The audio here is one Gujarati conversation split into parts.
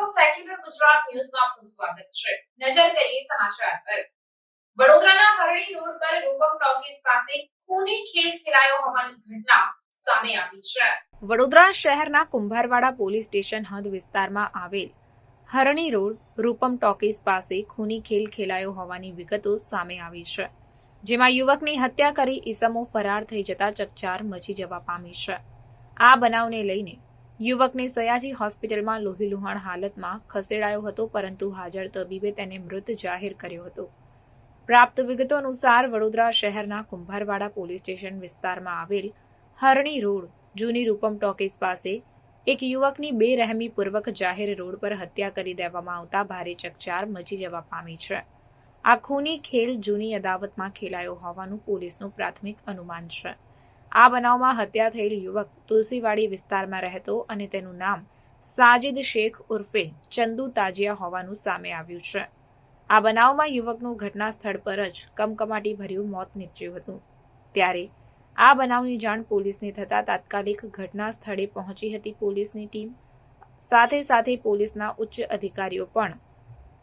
ન્યૂઝમાં આપનું સ્વાગત છે. નજર કરીએ સમાચાર પર. વડોદરાના હરણી રોડ પર રૂપમ ટોકીઝ પાસે ખૂની ખેલ ખેલાયો હોવાની ઘટના સામે આવી છે. વડોદરા શહેરના કુંભારવાડા પોલીસ સ્ટેશન હદ વિસ્તારમાં આવેલ હરણી રોડ રૂપમ ટોકીઝ પાસે ખૂની ખેલ ખેલાયો હોવાની વિગતો સામે આવી છે, જેમાં યુવકની હત્યા કરી ઈસમો ફરાર થઈ જતા ચકચાર મચી જવા પામી છે. આ બનાવને લઈને યુવકને સયાજી હોસ્પિટલમાં લોહીલુહાણ હાલતમાં ખસેડાયો હતો, પરંતુ હાજર તબીબે તેને મૃત જાહેર કર્યો હતો. પ્રાપ્ત વિગતો અનુસાર, વડોદરા શહેરના કુંભારવાડા પોલીસ સ્ટેશન વિસ્તારમાં આવેલ હરણી રોડ, જૂની રૂપમ ટોકીઝ પાસે એક યુવકની બેરહેમીપૂર્વક જાહેર રોડ પર હત્યા કરી દેવામાં આવતા ભારે ચકચાર મચી જવા પામી છે. આ ખૂની ખેલ જૂની અદાવતમાં ખેલાયો હોવાનું પોલીસનું પ્રાથમિક અનુમાન છે. આ બનાવમાં હત્યા થયેલ યુવક તુલસીવાડી વિસ્તારમાં રહેતો અને તેનું નામ સાજિદ શેખ ઉર્ફે ચંદુ તાજિયા હોવાનું સામે આવ્યું છે. આ બનાવમાં યુવકનું ઘટના સ્થળ પર જ કમકમાટી ભર્યું મોત નીપજ્યું હતું. ત્યારે આ બનાવની જાણ પોલીસને થતાં તાત્કાલિક ઘટના સ્થળે પહોંચી હતી પોલીસની ટીમ. સાથે સાથે પોલીસના ઉચ્ચ અધિકારીઓ પણ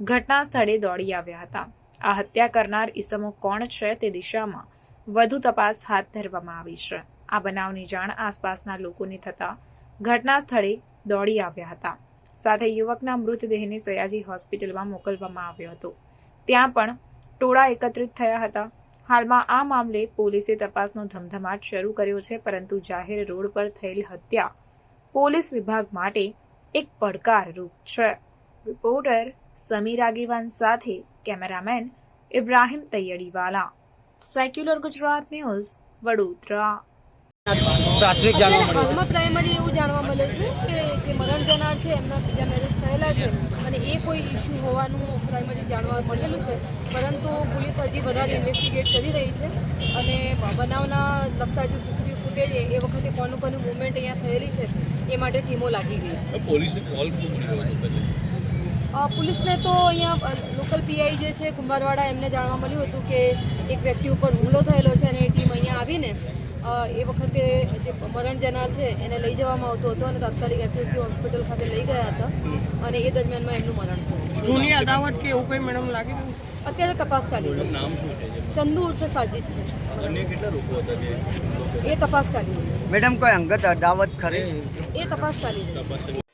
ઘટના સ્થળે દોડી આવ્યા હતા. આ હત્યા કરનાર ઈસમો કોણ છે તે દિશામાં વધુ તપાસ હાથ ધરવામાં આવી છે. આ બનાવની જાણ આસપાસના લોકોને થતાં ઘટના સ્થળે દોડી આવ્યા હતા. સાથે યુવકના મૃતદેહને સયાજી હોસ્પિટલમાં મોકલવામાં આવ્યો હતો. ત્યાં પણ ટોળા એકત્રિત થયા હતા. હાલમાં આ મામલે પોલીસે તપાસનો ધમધમાટ શરૂ કર્યો છે, પરંતુ જાહેર રોડ પર થયેલ હત્યા પોલીસ વિભાગ માટે એક પડકારરૂપ છે. રિપોર્ટર સમીર આગેવાન સાથે cameraman Ibrahim Taiyadiwala secular Gujarat news Vadodara પ્રાથમિક જાણવા મળ્યું. હાલમાં પ્રાઇમરી એવું જાણવા મળે છે કે જે મરણ જનાર છે એમના બીજા મેરેજ થયેલા છે અને એ કોઈ ઇસ્યુ હોવાનું પ્રાઇમરી જાણવા મળેલું છે. પરંતુ પોલીસ હજી વધારે ઇન્વેસ્ટિગેટ કરી રહી છે અને બનાવના લગતા જે સીસીટીવી ફૂટેજ એ વખતે કોનું કોનું મુવમેન્ટ અહીંયા થયેલી છે એ માટે ટીમો લાગી ગઈ છે. પોલીસને કોલ શું મળ્યો હતો પહેલે અ, પોલીસને તો અહીંયા લોકલ પીઆઈ જે છે કુંભારવાડા એમને જાણવા મળ્યું હતું કે એક વ્યક્તિ ઉપર હુમલો થયેલો છે અને એ ટીમ અહીંયા આવીને એ વખતે જે મરણ જનાર છે એને લઈ જવામાં આવતો હતો અને તાત્કાલિક એસએસજી હોસ્પિટલ ખાતે લઈ ગયા હતા અને એ દરમિયાનમાં એમનું મરણ થયું જૂની અદાવત કે એવું કંઈ મેડમ લાગી અત્યારે તપાસ ચાલી રહી છે. છે ચંદુ ઉર્ફે સાજિદ છે. એ તપાસ ચાલી રહી છે. મેડમ કોઈ અંગત અદાવત ખરી? એ તપાસ ચાલી રહી છે.